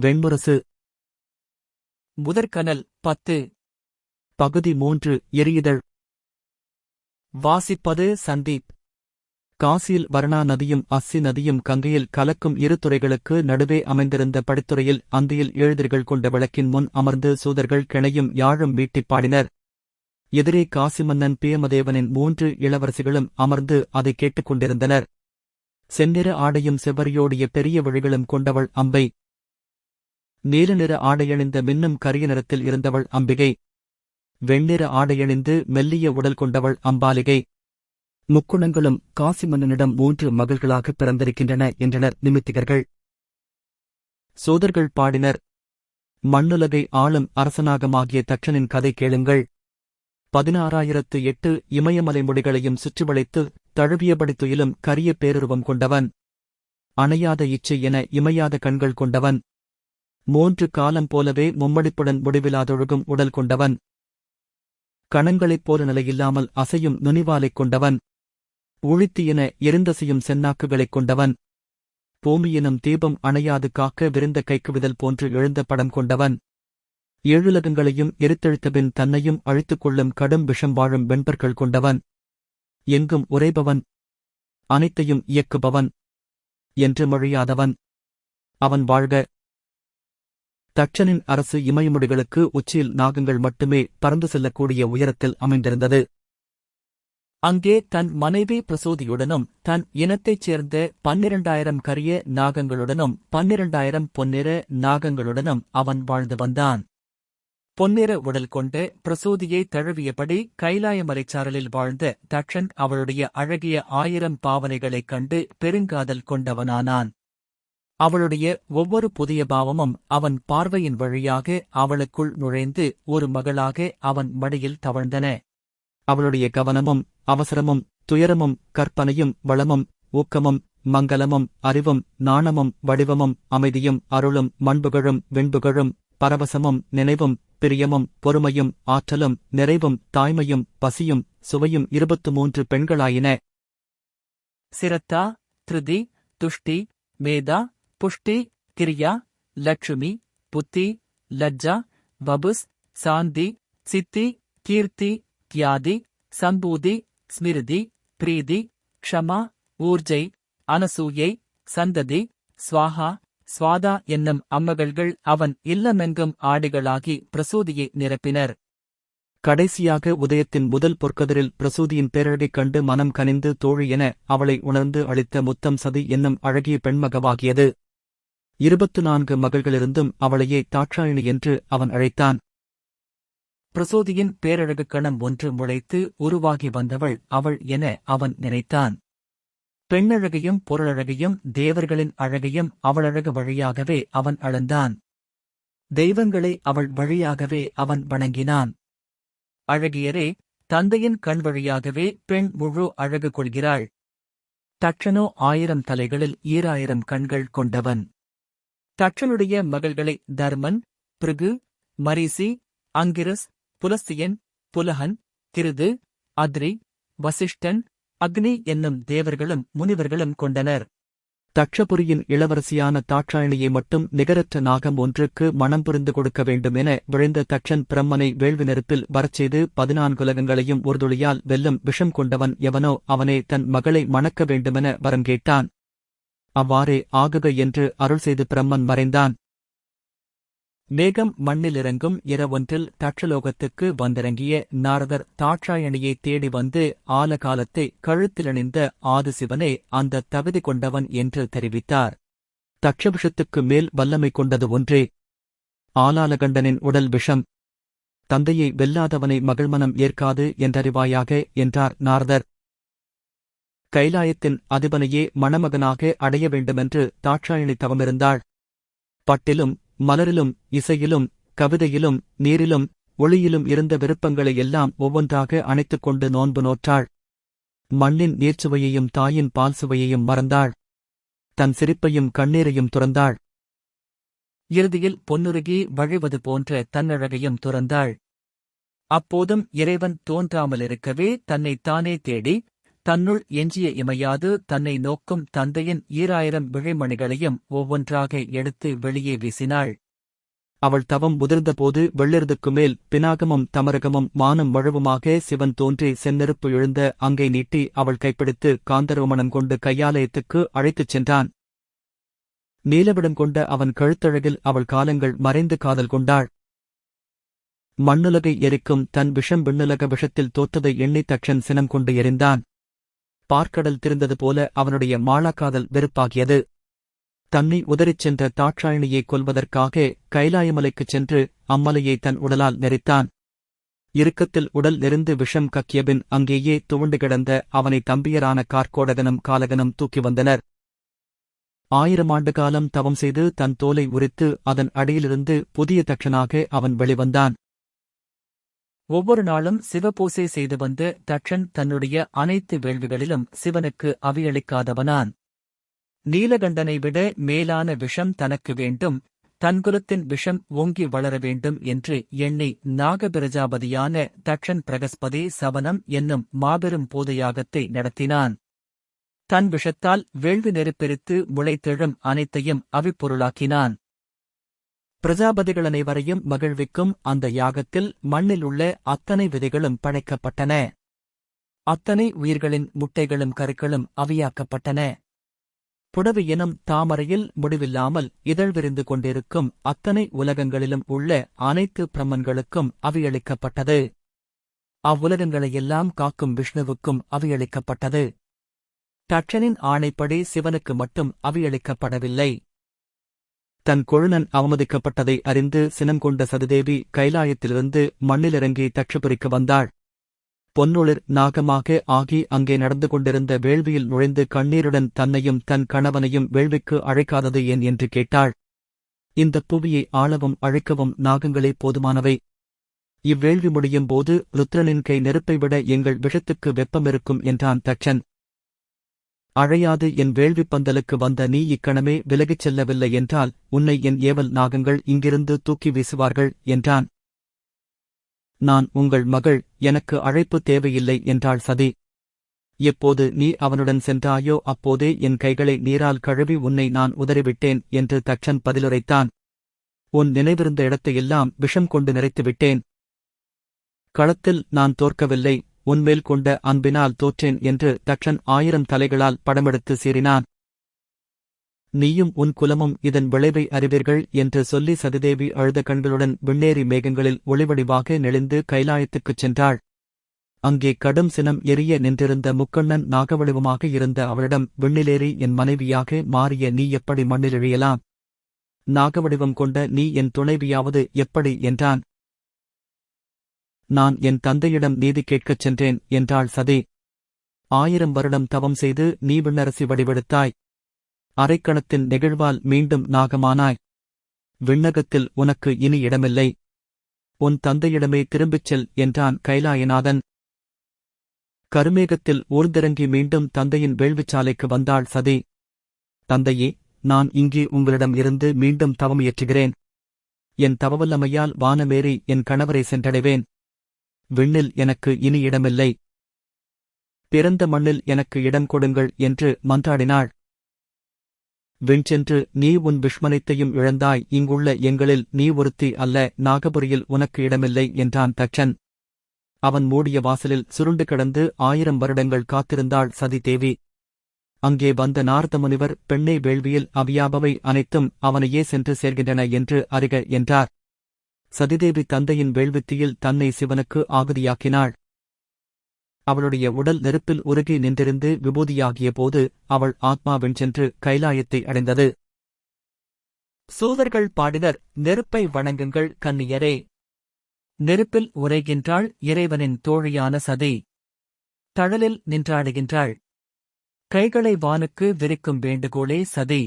வெண்முரசு. முதற்கனல் பத்து. பகுதி மூன்று எரியுதழ் வாசிப்பது சந்தீப். காசியில் வரணா நதியும் அஸ்ஸி நதியும் கங்கையில் கலக்கும் இரு துறைகளுக்கு நடுவே அமைந்திருந்த படித்துறையில் அந்தியில் எழுதிர்கள் கொண்ட விளக்கின் முன் அமர்ந்து சூதர்கள் கிணையும் யாழும் மீட்டிப் பாடினர். எதிரே காசி மன்னன் பியமதேவனின் மூன்று இளவரசிகளும் அமர்ந்து அதை கேட்டுக் கொண்டிருந்தனர். செந்நிற ஆடையும் செவ்வரியோடிய பெரிய விழிகளும் கொண்டவள் அம்பை. நீல நிற ஆடையணிந்த மின்னும் கரிய நிறத்தில் இருந்தவள் அம்பிகை. வெண்ணிற ஆடையணிந்து மெல்லிய உடல் கொண்டவள் அம்பாலிகை. முக்குணங்களும் காசி மன்னனிடம் மூன்று மகள்களாகப் பிறந்திருக்கின்றன என்றனர் நிமித்திகர்கள். சோதர்கள் பாடினர். மண்ணுலகை ஆளும் அரசனாகமாகிய தட்சனின் கதை கேளுங்கள். பதினாறாயிரத்து எட்டு இமயமலை முடிகளையும் சுற்றி வளைத்து தழுவியபடி துயிலும் கரிய பேருருவம் கொண்டவன். அணையாத இச்சை என இமையாத கண்கள் கொண்டவன். மூன்று காலம் போலவே மும்மடிப்புடன் முடிவிலாதொழுகும் உடல் கொண்டவன். கணங்களைப் போல நிலையில்லாமல் அசையும் நுனிவாலைக் கொண்டவன். ஊழித்தியென எரிந்தசையும் சென்னாக்குகளைக் கொண்டவன். பூமியினும் தீபம் அணையாது காக்க விருந்த கைக்குவிதல் போன்று எழுந்த படம் கொண்டவன். ஏழுலகங்களையும் எரித்தெழுத்தபின் தன்னையும் அழித்துக் கொள்ளும் கடும் விஷம் வாழும் வெண்பர்கள் கொண்டவன். எங்கும் உரைபவன் அனைத்தையும் இயக்குபவன். என்று மொழியாதவன். அவன் வாழ்க. தட்சனின் அரசு இமயமுடிகளுக்கு உச்சியில் நாகங்கள் மட்டுமே பறந்து செல்லக்கூடிய உயரத்தில் அமைந்திருந்தது. அங்கே தன் மனைவி பிரசூதியுடனும் தன் இனத்தைச் சேர்ந்த பன்னிரண்டாயிரம் கரிய நாகங்களுடனும் பன்னிரண்டாயிரம் பொன்னிற நாகங்களுடனும் அவன் வாழ்ந்து வந்தான். பொன்னிற உடல் கொண்டு பிரசூதியை தழுவியபடி கைலாயமலைச்சாரலில் வாழ்ந்த தட்சன் அவளுடைய அழகிய ஆயிரம் பாவனைகளைக் கண்டு பெருங்காதல் கொண்டவனானான். அவளுடைய ஒவ்வொரு புதிய பாவமும் அவன் பார்வையின் வழியாக அவளுக்குள் நுழைந்து ஒரு மகளாக அவன் மடியில் தவழ்ந்தன. அவளுடைய கவனமும் அவசரமும் துயரமும் கற்பனையும் வளமும் ஊக்கமும் மங்கலமும் அறிவும் நாணமும் வடிவமும் அமைதியும் அருளும் மண்புகழும் வெண்புகழும் பரவசமும் நினைவும் பிரியமும் பொறுமையும் ஆற்றலும் நிறைவும் தாய்மையும் பசியும் சுவையும் இருபத்து மூன்று பெண்களாயின. சிரத்தா திருதி துஷ்டி மேதா புஷ்டி கிரியா லட்சுமி புத்தி லஜ்ஜா வபுஸ் சாந்தி சித்தி கீர்த்தி கியாதி சம்பூதி ஸ்மிருதி பிரீதி க்ஷமா ஊர்ஜை அனசூயை சந்ததி ஸ்வாஹா ஸ்வாதா என்னும் அம்மகள்கள் அவன் இல்லமெங்கும் ஆடிகளாகி பிரசூதியை நிரப்பினர். கடைசியாக உதயத்தின் முதல் பொற்கதிரில் பிரசூதியின் பேரழகைக் கண்டு மனம் கனிந்து தோழி என அவளை உணர்ந்து அளித்த முத்தம் சதி என்னும் அழகிய பெண்மகவாகியது. இருபத்து நான்கு மகள்களிருந்தும் அவளையே தாட்சாயணி என்று அவன் அழைத்தான். பிரசோதியின் பேரழகு கணம் ஒன்று முளைத்து உருவாகி வந்தவள் அவள் என அவன் நினைத்தான். பெண்ணழகையும் பொருளழகையும் தேவர்களின் அழகையும் அவளழகு வழியாகவே அவன் அளந்தான். தெய்வங்களை அவள் வழியாகவே அவன் வணங்கினான். அழகியரே தந்தையின் கண் வழியாகவே பெண் முழு அழகு கொள்கிறாள். தட்சனோ ஆயிரம் தலைகளில் ஈராயிரம் கண்கள் கொண்டவன். தட்சனுடைய மகள்களை தர்மன் பிருகு மரிசி அங்கிரஸ் புலஸ்தியன் புலகன் திருது அத்ரி வசிஷ்டன் அக்னி என்னும் தேவர்களும் முனிவர்களும் கொண்டனர். தக்ஷபுரியின் இளவரசியான தாட்சாயணியை மட்டும் நிகரற்ற நாகம் ஒன்றுக்கு மனம் புரிந்து கொடுக்க வேண்டும் என விழைந்த தக்ஷன் பிரம்மனை வேள்வி நெருப்பில் வரச்செய்து பதினான்குலகங்களையும் ஒரு துளியால் வெல்லும் விஷம் கொண்டவன் எவனோ அவனே தன் மகளை மணக்க வேண்டுமென வரம் கேட்டான். அவ்வாறே ஆகுக என்று அருள் செய்து பிரம்மன் மறைந்தான். மேகம் மண்ணிலிறங்கும் இரவொன்றில் தட்சலோகத்துக்கு வந்திறங்கிய நாரதர் தாட்சாயணியை தேடி வந்து ஆலகாலத்தை கழுத்திலணிந்த ஆதிசிவனே அந்த தகுதி கொண்டவன் என்று தெரிவித்தார். தட்சவிஷத்துக்கு மேல் வல்லமை கொண்டது ஒன்றே. ஆலாலகண்டனின் உடல் விஷம். தந்தையை வெல்லாதவனை மகள்மனம் ஏற்காது என்றறிவாயாக என்றார் நாரதர். கைலாயத்தின் அதிபனையே மணமகனாக அடைய வேண்டுமென்று தாட்சாயணி தவமிருந்தாள். பட்டிலும் மலரிலும் இசையிலும் கவிதையிலும் நீரிலும் ஒளியிலும் இருந்த விருப்பங்களை எல்லாம் ஒவ்வொன்றாக அணைத்துக் கொண்டு நோன்பு நோற்றாள். மண்ணின் நீர்ச்சுவையையும் தாயின் பால் சுவையையும் மறந்தாள். தன் சிரிப்பையும் கண்ணீரையும் துறந்தாள். இறுதியில் பொன்னுருகி வழிவது போன்ற தன்னழகையும் துறந்தாள். அப்போதும் இறைவன் தோன்றாமலிருக்கவே தன்னைத் தானே தேடி தன்னுள் எஞ்சிய இமையாது தன்னை நோக்கும் தந்தையின் ஈராயிரம் விழைமணிகளையும் ஒவ்வொன்றாக எடுத்து வெளியே வீசினாள். அவள் தவம் முதிர்ந்தபோது வெள்ளிருதுக்கு மேல் பினாகமும் தமரகமும் மானம் வழுவுமாக சிவன் தோன்றி செந்நெருப்பு எழுந்த அங்கை நீட்டி அவள் கைப்பிடித்து காந்தரோமணம் கொண்டு கையாலயத்துக்கு அழைத்துச் சென்றான். நீலவிடம் கொண்ட அவன் கழுத்தழகில் அவள் காலங்கள் மறைந்து காதல் கொண்டாள். மண்ணுலகை எரிக்கும் தன் விஷம் விண்ணுலக விஷத்தில் தோற்றதை எண்ணி தக்ஷன் சினம் கொண்டு எரிந்தான். பார்க்கடல் திரிந்தது போல அவனுடைய மாளாக்காதல் வெறுப்பாகியது. தன்னை உதறிச் சென்ற தாட்சாயணியை கொல்வதற்காக கைலாயமலைக்குச் சென்று அம்மலையை தன் உடலால் நெரித்தான். இறுக்கத்தில் உடல் நெறிந்து விஷம் கக்கியபின் அங்கேயே துவண்டு கிடந்த அவனை தம்பியரான கார்கோடகனும் காலகனும் தூக்கி வந்தனர். ஆயிரம் ஆண்டு காலம் தவம் செய்து தன் தோலை உரித்து அதன் அடியிலிருந்து புதிய தட்சனாக அவன் வெளிவந்தான். ஒவ்வொரு நாளும் சிவபூசை செய்து வந்து தட்சன் தன்னுடைய அனைத்து வேள்விகளிலும் சிவனுக்கு அவியளிக்காதவனான். நீலகண்டனை விட மேலான விஷம் தனக்கு வேண்டும் தன்குலத்தின் விஷம் ஓங்கி வளர வேண்டும் என்று எண்ணி நாகபிரஜாபதியான தட்சன் பிரகஸ்பதி சவனம் என்னும் மாபெரும் பூதையாகத்தை நடத்தினான். தன் விஷத்தால் வேள்வி நெருப்பெரித்து முளைத்தெழும் அனைத்தையும் அவிப்பொருளாக்கினான். பிரஜாபதிகள் அனைவரையும் மகிழ்விக்கும் அந்த யாகத்தில் மண்ணில் உள்ள அத்தனை விதைகளும் படைக்கப்பட்டன. அத்தனை உயிர்களின் முட்டைகளும் கருக்களும் அவியாக்கப்பட்டன. புடவி எனும் தாமரையில் முடிவில்லாமல் இதழ் விரிந்து கொண்டிருக்கும் அத்தனை உலகங்களிலும் உள்ள அனைத்து பிரம்மன்களுக்கும் அவியளிக்கப்பட்டது. அவ்வுலகங்களையெல்லாம் காக்கும் விஷ்ணுவுக்கும் அவியளிக்கப்பட்டது. தட்சனின் ஆணைப்படி சிவனுக்கு மட்டும் அவியளிக்கப்படவில்லை. தன் கொழுநன் அவமதிக்கப்பட்டதை அறிந்து சினம் கொண்ட சதுதேவி கைலாயத்திலிருந்து மண்ணிலிறங்கி தட்சபுரிக்கு வந்தாள். பொன்னொளிர் நாகமாக ஆகி அங்கே நடந்து கொண்டிருந்த வேள்வியில் நுழைந்து கண்ணீருடன் தன்னையும் தன் கணவனையும் வேள்விக்கு அழைக்காதது ஏன் என்று கேட்டாள். இந்த புவியை ஆளவும் அழைக்கவும் நாகங்களே போதுமானவை. இவ்வேள்வி முடியும் போது ருத்ரனின் கை நெருப்பை விட எங்கள் விஷத்துக்கு வெப்பமிருக்கும் என்றான் தட்சன். அழையாது என் வேள்விப் பந்தலுக்கு வந்த நீ இக்கணமே விலகிச் செல்லவில்லை என்றால் உன்னை என் ஏவல் நாகங்கள் இங்கிருந்து தூக்கி வீசுவார்கள் என்றான். நான் உங்கள் மகள் எனக்கு அழைப்பு தேவையில்லை என்றாள் சதி. எப்போது நீ அவனுடன் சென்றாயோ அப்போதே என் கைகளை நீரால் கழுவி உன்னை நான் உதறிவிட்டேன் என்று தக்ஷன் பதிலுரைத்தான். உன் நினைவிருந்த இடத்தையெல்லாம் விஷம் கொண்டு நிறைத்துவிட்டேன். களத்தில் நான் தோற்கவில்லை உன்மேல் கொண்ட அன்பினால் தோற்றேன் என்று தக்ஷன் ஆயிரம் தலைகளால் படமெடுத்து சீறினான். நீயும் உன் குலமும் இதன் விளைவை அறிவீர்கள் என்று சொல்லி சதிதேவி அழுத கண்களுடன் விண்ணேறி மேகங்களில் ஒளிவடிவாக நெளிந்து கைலாயத்துக்குச் சென்றாள். அங்கே கடும் சினம் எரிய நின்றிருந்த முக்கண்ணன் நாகவடிவமாக இருந்த அவளிடம் விண்ணிலேறி என் மனைவியாக மாறிய நீ எப்படி மண்ணில் இழியலாம் நாகவடிவம் கொண்ட நீ என் துணைவியாவது எப்படி என்றான். நான் என் தந்தையிடம் நீதி கேட்கச் சென்றேன் என்றாள் சதி. ஆயிரம் வருடம் தவம் செய்து நீ விண்ணரசி வடிவெடுத்தாய். அரைக்கணத்தின் நெகிழ்வால் மீண்டும் நாகமானாய். விண்ணகத்தில் உனக்கு இனி இடமில்லை. உன் தந்தையிடமே திரும்பிச் செல் என்றான் கைலாயநாதன். கருமேகத்தில் ஊர்ந்திறங்கி மீண்டும் தந்தையின் வேள்விச்சாலைக்கு வந்தாள் சதி. தந்தையே நான் இங்கே உங்களிடம் இருந்து மீண்டும் தவம் இயற்றுகிறேன். என் தவவல்லமையால் வானமேறி என் கணவரை சென்றடைவேன். விண்ணில் எனக்கு இனி இடமில்லை. பிறந்த மண்ணில் எனக்கு இடம் கொடுங்கள் என்று மன்றாடினாள். விண்சென்று நீ உன் விஷ்மனைத்தையும் இழந்தாய். இங்குள்ள எங்களில் நீ ஒருத்தி அல்ல. நாகபுரியில் உனக்கு இடமில்லை என்றான் தட்சன் அவன் மூடிய வாசலில் சுருண்டு கிடந்து ஆயிரம் வருடங்கள் காத்திருந்தாள் சதி தேவி அங்கே வந்த நார்த்த முனிவர் பெண்ணை வேள்வியில் அவியாபவை அனைத்தும் அவனையே சென்று சேர்கின்றன என்று அறிக என்றார். சதிதேவி தந்தையின் வேள்வித்தியில் தன்னை சிவனுக்கு ஆகுதியாக்கினாள். அவளுடைய உடல் நெருப்பில் உருகி நின்றிருந்து விபூதியாகிய போது அவள் ஆத்மாவென் சென்று கைலாயத்தை அடைந்தது. சூதர்கள் பாடினர் நெருப்பை வணங்குங்கள் கன்னியரே. நெருப்பில் உரைகின்றாள் இறைவனின் தோழியான சதி. தழலில் நின்றாடுகின்றாள். கைகளை வானுக்கு விரிக்கும் வேண்டுகோளே சதி.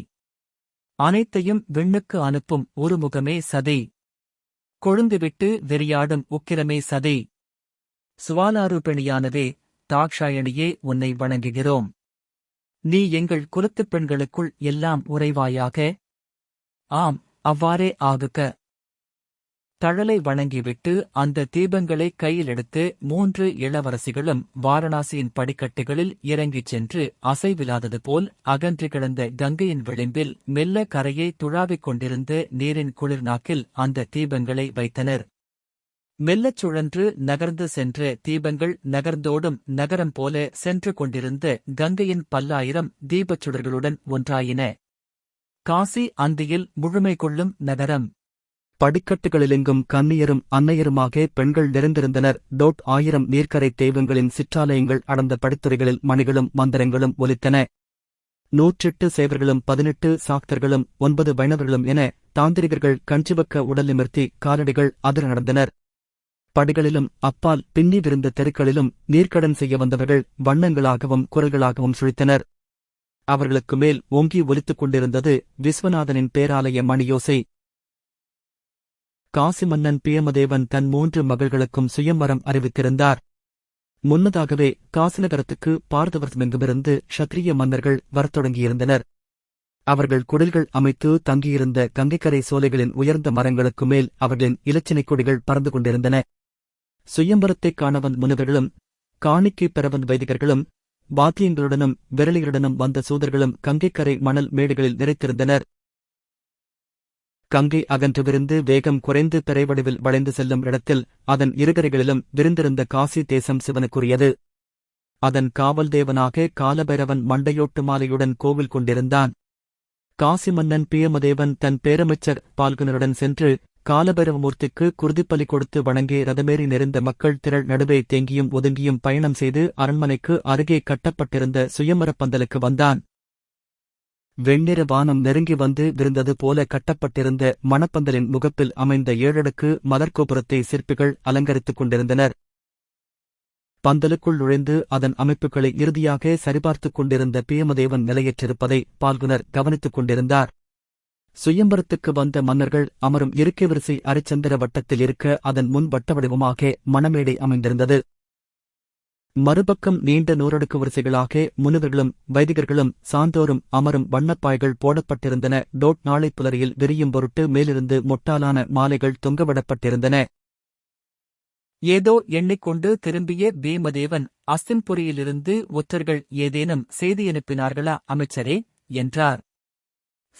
அனைத்தையும் விண்ணுக்கு அனுப்பும் ஒருமுகமே சதி. கொழுந்துவிட்டு வெறியாடும் உக்கிரமே சதி. சுவாலாரூபிணியானவே தாக்ஷாயணியே உன்னை வணங்குகிறோம். நீ எங்கள் குலத்துப் பெண்களுக்குள் எல்லாம் உறைவாயாக? ஆம் அவ்வாறே ஆகுக. தழலை வணங்கிவிட்டு அந்த தீபங்களை கையில் எடுத்து மூன்று இளவரசிகளும் வாரணாசியின் படிக்கட்டுகளில் இறங்கிச் சென்று அசைவில்லாதது போல் அகன்று கிடந்த கங்கையின் விளிம்பில் மெல்ல கரையை துழாவிக் கொண்டிருந்த நீரின் குளிர் நாக்கில் அந்த தீபங்களை வைத்தனர். மெல்லச் சுழன்று நகர்ந்து சென்ற தீபங்கள் நகர்ந்தோடும் நகரம் போல சென்று கொண்டிருந்த கங்கையின் பல்லாயிரம் தீபச் சுடர்களுடன் ஒன்றாயின. காசி அந்தியில் முழுமை கொள்ளும் நகரம். படிக்கட்டுகளிலெங்கும் கன்னியரும் அன்னையருமாக பெண்கள் நிறைந்திருந்தனர். டோட் ஆயிரம் நீர்க்கரை தெய்வங்களின் சிற்றாலயங்கள் அடர்ந்த படித்துறைகளில் மணிகளும் மந்திரங்களும் ஒலித்தன. நூற்றெட்டு சேவர்களும் பதினெட்டு சாக்தர்களும் ஒன்பது வைணவர்களும் என தாந்திரிகர்கள் கஞ்சிவக்க உடல் நிமிர்த்தி காலடிகள் அதிர நடந்தனர். படிகளிலும் அப்பால் பின்னி விருந்த தெருக்களிலும் நீர்க்கடன் செய்ய வந்தவர்கள் வண்ணங்களாகவும் குரல்களாகவும் சுழித்தனர். அவர்களுக்கு மேல் ஓங்கி ஒலித்துக் கொண்டிருந்தது விஸ்வநாதனின் பேராலய மணியோசை. காசி மன்னன் பியமதேவன் தன் மூன்று மகள்களுக்கும் சுயம்வரம் அறிவித்திருந்தார். முன்னதாகவே காசிநகரத்துக்கு பார்த்தவர்மெங்குமிருந்து ஷத்திரிய மன்னர்கள் வரத் தொடங்கியிருந்தனர். அவர்கள் குடில்கள் அமைத்து தங்கியிருந்த கங்கைக்கரை சோலைகளின் உயர்ந்த மரங்களுக்கு மேல் அவர்களின் இலச்சினைக் கொடிகள் பறந்து கொண்டிருந்தன. சுயம்பரத்தைக் காணவன் முனிவர்களும் காணிக்கை பெறவன் வைதிகர்களும் வாத்தியங்களுடனும் விரலிகளுடனும் வந்த சூதர்களும் கங்கைக்கரை மணல் மேடுகளில் நிறைத்திருந்தனர். கங்கை அகன்றுவிருந்து வேகம் குறைந்து பிறைவடிவில் வளைந்து செல்லும் இடத்தில் அதன் இருகரைகளிலும் விரிந்திருந்த காசி தேசம் சிவனுக்குரியது. அதன் காவல் தேவனாக காலபைரவன் மண்டையோட்டு மாலையுடன் கோவில் கொண்டிருந்தான். காசி மன்னன் பியமதேவன் தன் பேரமைச்சர் பால்குனருடன் சென்று காலபைரவமூர்த்திக்கு குருதிப்பலி கொடுத்து வணங்கி ரதமேறி நெறிந்த மக்கள் திரள் நடுவே தேங்கியும் ஒதுங்கியும் பயணம் செய்து அரண்மனைக்கு அருகே கட்டப்பட்டிருந்த சுயமரப் பந்தலுக்கு வந்தான். வெண்ணிற வானம் நெருங்கி வந்து விருந்தது போல கட்டப்பட்டிருந்த மணப்பந்தலின் முகப்பில் அமைந்த ஏழடுக்கு மலர்கோபுரத்தை சிற்பிகள் அலங்கரித்துக் கொண்டிருந்தனர். பந்தலுக்குள் நுழைந்து அதன் அமைப்புகளை இறுதியாக சரிபார்த்துக் கொண்டிருந்த பியமதேவன் நிலையற்றிருப்பதை பால்குனர் கவனித்துக் கொண்டிருந்தார். சுயம்பரத்துக்கு வந்த மன்னர்கள் அமரும் இருக்கை வரிசை அரிச்சந்திர வட்டத்தில் இருக்க அதன் முன் வட்ட வடிவமாக மணமேடை அமைந்திருந்தது. மறுபக்கம் நீண்ட நூறடுக்கு வரிசைகளாக முனிவர்களும் வைதிகர்களும் சாந்தோரும் அமரும் வண்ணப்பாய்கள் போடப்பட்டிருந்தன. டோட் நாளை புலரியில் விரியும் பொருட்டு மேலிருந்து மொட்டாலான மாலைகள் தொங்கவிடப்பட்டிருந்தன. ஏதோ எண்ணிக்கொண்டு திரும்பிய பீமதேவன் அஸ்தின்புரியிலிருந்து ஒற்றர்கள் ஏதேனும் செய்தி அனுப்பினார்களா அமைச்சரே? என்றார்.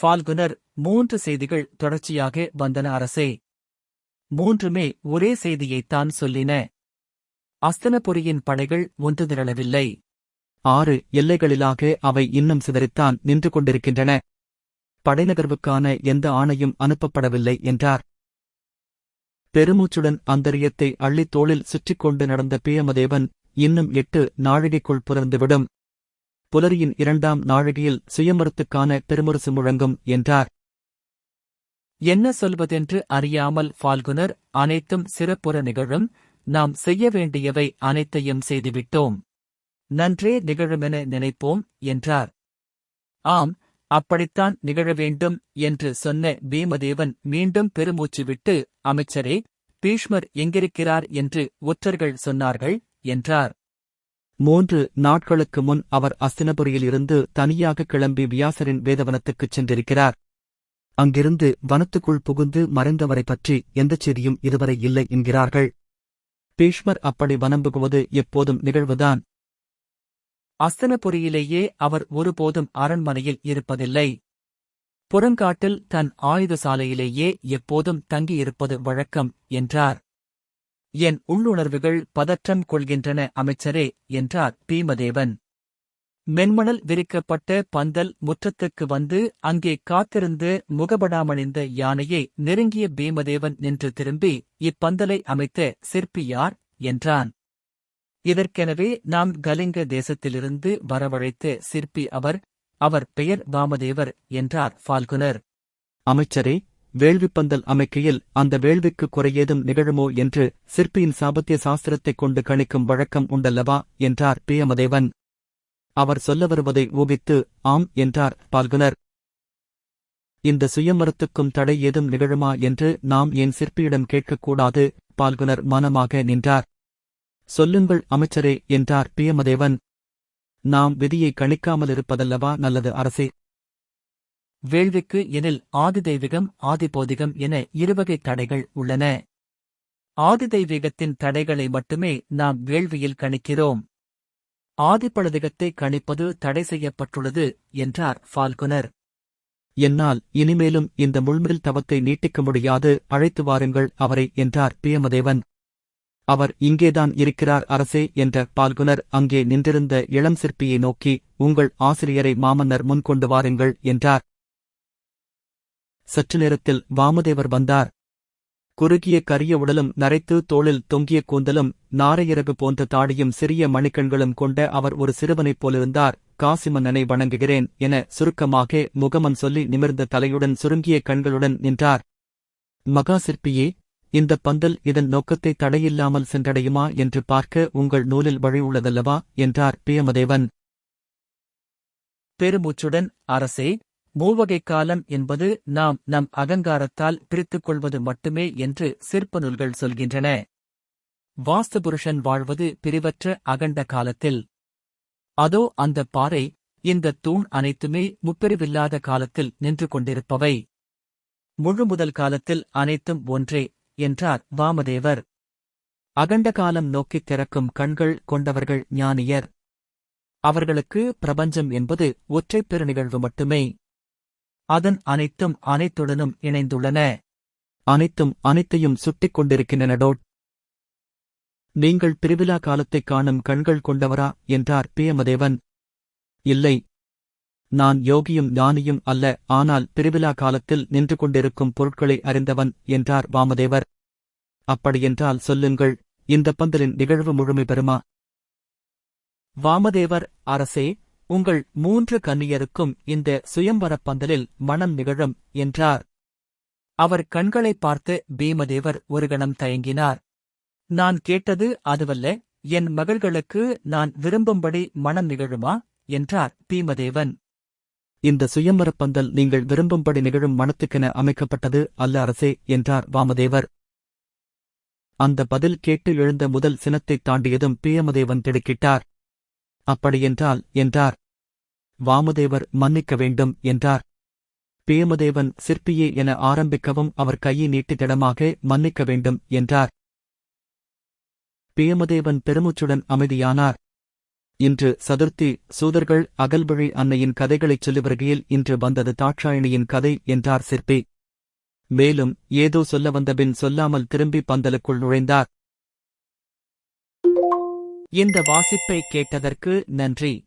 ஃபால்குனர் மூன்று செய்திகள் தொடர்ச்சியாக வந்தன அரசே. மூன்றுமே ஒரே செய்தியைத்தான் சொல்லின. அஸ்தனபுரியின் படைகள் ஒன்று திரளவில்லை ஆறு எல்லைகளிலாக அவை இன்னும் சிதறித்தான் நின்று கொண்டிருக்கின்றன. படைநகர்வுக்கான எந்த ஆணையும் அனுப்பப்படவில்லை என்றார். பெருமூச்சுடன் அந்தரியத்தை அள்ளித் தோளில் சுற்றிக் கொண்டு நடந்த பியமதேவன் இன்னும் எட்டு நாழிகைக்குள் புலர்ந்துவிடும் புலரியின் இரண்டாம் நாழிகையில் சுயமரத்துக்கான பெருமுரசு முழங்கும் என்றார். என்ன சொல்வதென்று அறியாமல் ஃபால்குனர் அனைத்தும் சிறப்புற நிகழும். நாம் செய்ய வேண்டியவை அனைத்தையும் செய்துவிட்டோம். நன்றே நிகழுமென நினைப்போம் என்றார். ஆம் அப்படித்தான் நிகழ வேண்டும் என்று சொன்ன பீமதேவன் மீண்டும் பெருமூச்சு விட்டு அமைச்சரே பீஷ்மர் எங்கிருக்கிறார் என்று ஒற்றர்கள் சொன்னார்கள் என்றார். மூன்று நாட்களுக்கு முன் அவர் அஸ்தினபுரியில் இருந்து தனியாக கிளம்பி வியாசரின் வேதவனத்துக்குச் சென்றிருக்கிறார். அங்கிருந்து வனத்துக்குள் புகுந்து மறைந்தவரை பற்றி எந்தச் செய்தியும் இதுவரை இல்லை என்கிறார்கள். பீஷ்மர் அப்படி வனம்புகுவது எப்போதும் நிகழ்வுதான். அஸ்தனபுரியிலேயே அவர் ஒருபோதும் அரண்மனையில் இருப்பதில்லை. புறங்காட்டில் தன் ஆயுதசாலையிலேயே எப்போதும் தங்கியிருப்பது வழக்கம் என்றார். என் உள்ளுணர்வுகள் பதற்றம் கொள்கின்றன அமைச்சரே என்றார் பீமதேவன். மென்மணல் விரிக்கப்பட்ட பந்தல் முற்றத்துக்கு வந்து அங்கே காத்திருந்து முகபடாமணிந்த யானையை நெருங்கிய பீமதேவன் நின்று திரும்பி இப்பந்தலை அமைத்த சிற்பி யார்? என்றான். இதற்கெனவே நாம் கலிங்க தேசத்திலிருந்து வரவழைத்த சிற்பி அவர் அவர் பெயர் வாமதேவர் என்றார் ஃபால்குனர். அமைச்சரே வேள்விப்பந்தல் அமைக்கையில் அந்த வேள்விக்கு குறையேதும் நிகழுமோ என்று சிற்பியின் சாபத்திய சாஸ்திரத்தைக் கொண்டு கணிக்கும் வழக்கம் உண்டல்லவா? என்றார் பியமதேவன் அவர் சொல்ல வருவதை ஊபித்து ஆம் என்றார் பால்குனர். இந்த சுயமரத்துக்கும் தடை ஏதும் நிகழுமா என்று நாம் என் சிற்பியிடம் கேட்கக்கூடாது? பால்குனர் மனமாக நின்றார். சொல்லுங்கள் அமைச்சரே என்றார் பியமதேவன். நாம் விதியை கணிக்காமல் இருப்பதல்லவா நல்லது அரசே? வேள்விக்கு எனில் ஆதிதெய்வீகம் ஆதிபோதிகம் என இருவகை தடைகள் உள்ளன. ஆதிதெய்வீகத்தின் தடைகளை மட்டுமே நாம் வேள்வியில் கணிக்கிறோம். ஆதிப்பழுதிகத்தை கணிப்பது தடை செய்யப்பட்டுள்ளது என்றார் ஃபால்குனர். என்னால் இனிமேலும் இந்த முள்மில் தவத்தை நீட்டிக்க முடியாது அழைத்து வாருங்கள் அவரை என்றார் பியமதேவன் அவர் இங்கேதான் இருக்கிறார் அரசே என்ற பால்குனர் அங்கே நின்றிருந்த இளம் சிற்பியை நோக்கி உங்கள் ஆசிரியரை மாமன்னர் முன் கொண்டு வாருங்கள் என்றார். சற்று நேரத்தில் வாமதேவர் வந்தார். குறுகிய கரிய உடலும் நரைத்து தோளில் தொங்கிய கூந்தலும் நாரையிறகு போன்ற தாடியும் சிறிய மணிக்கண்களும் கொண்ட அவர் ஒரு சிறுவனைப் போலிருந்தார். காசிமன்னனை வணங்குகிறேன் என சுருக்கமாக முகமன் சொல்லி நிமிர்ந்த தலையுடன் சுருங்கிய கண்களுடன் நின்றார். மகா சிற்பியே இந்த பந்தல் இதன் நோக்கத்தை தடையில்லாமல் சென்றடையுமா என்று பார்க்க உங்கள் நூலில் வழி உள்ளதல்லவா? என்றார் பியமதேவன் பெருமூச்சுடன் அரசே மூவகை காலம் என்பது நாம் நம் அகங்காரத்தால் பிரித்துக் கொள்வது மட்டுமே என்று சிற்ப நூல்கள் சொல்கின்றன. வாஸ்துபுருஷன் வாழ்வது பிரிவற்ற அகண்ட காலத்தில். அதோ அந்த பாறை இந்த தூண் அனைத்துமே முப்பிரிவில்லாத காலத்தில் நின்று கொண்டிருப்பவை. முழு முதல் காலத்தில் அனைத்தும் ஒன்றே என்றார் வாமதேவர். அகண்ட காலம் நோக்கித் திறக்கும் கண்கள் கொண்டவர்கள் ஞானியர். அவர்களுக்கு பிரபஞ்சம் என்பது ஒற்றைப் பெருநிகழ்வு மட்டுமே. அதன் அனைத்தும் அனைத்துடனும் இணைந்துள்ளன. அனைத்தும் அனைத்தையும் சுட்டிக் கொண்டிருக்கின்றன. டோட். நீங்கள் திருவிழா காலத்தைக் காணும் கண்கள் கொண்டவரா? என்றார் பியமதேவன் இல்லை. நான் யோகியும் ஞானியும் அல்ல ஆனால் திருவிழா காலத்தில் நின்று கொண்டிருக்கும் பொருட்களை அறிந்தவன் என்றார் வாமதேவர். அப்படியென்றால் சொல்லுங்கள் இந்த பந்தலின் நிகழ்வு முழுமை பெறுமா? வாமதேவர் அரசே உங்கள் மூன்று கன்னியருக்கும் இந்த சுயம்வரப் பந்தலில் மனம் நிகழும் என்றார். அவர் கண்களை பார்த்து பீமதேவர் ஒரு கணம் தயங்கினார். நான் கேட்டது அதுவல்ல என் மகள்களுக்கு நான் விரும்பும்படி மனம் நிகழுமா என்றார் பீமதேவன். இந்த சுயம்பரப் பந்தல் நீங்கள் விரும்பும்படி நிகழும் மனத்துக்கென அமைக்கப்பட்டது அல்ல அரசே என்றார் வாமதேவர். அந்த பதில் கேட்டு எழுந்த முதல் சினத்தைத் தாண்டியதும் பீமதேவன் திடுக்கிட்டார். அப்படியென்றால் என்றார். வாமதேவர் மன்னிக்க வேண்டும் என்றார். பியமதேவன் சிற்பியே என ஆரம்பிக்கவும் அவர் கையை நீட்டி திடமாக மன்னிக்க வேண்டும் என்றார். பியமதேவன் பெருமூச்சுடன் அமைதியானார். இன்று சதுர்த்தி சூதர்கள் அகல்வழி அன்னையின் கதைகளைச் சொல்லி வருகையில் இன்று வந்தது தாட்சாயணியின் கதை என்றார் சிற்பி. மேலும் ஏதோ சொல்ல வந்தபின் சொல்லாமல் திரும்பி பந்தலுக்குள் நுழைந்தார். இந்த வாசிப்பை கேட்டதற்கு நன்றி.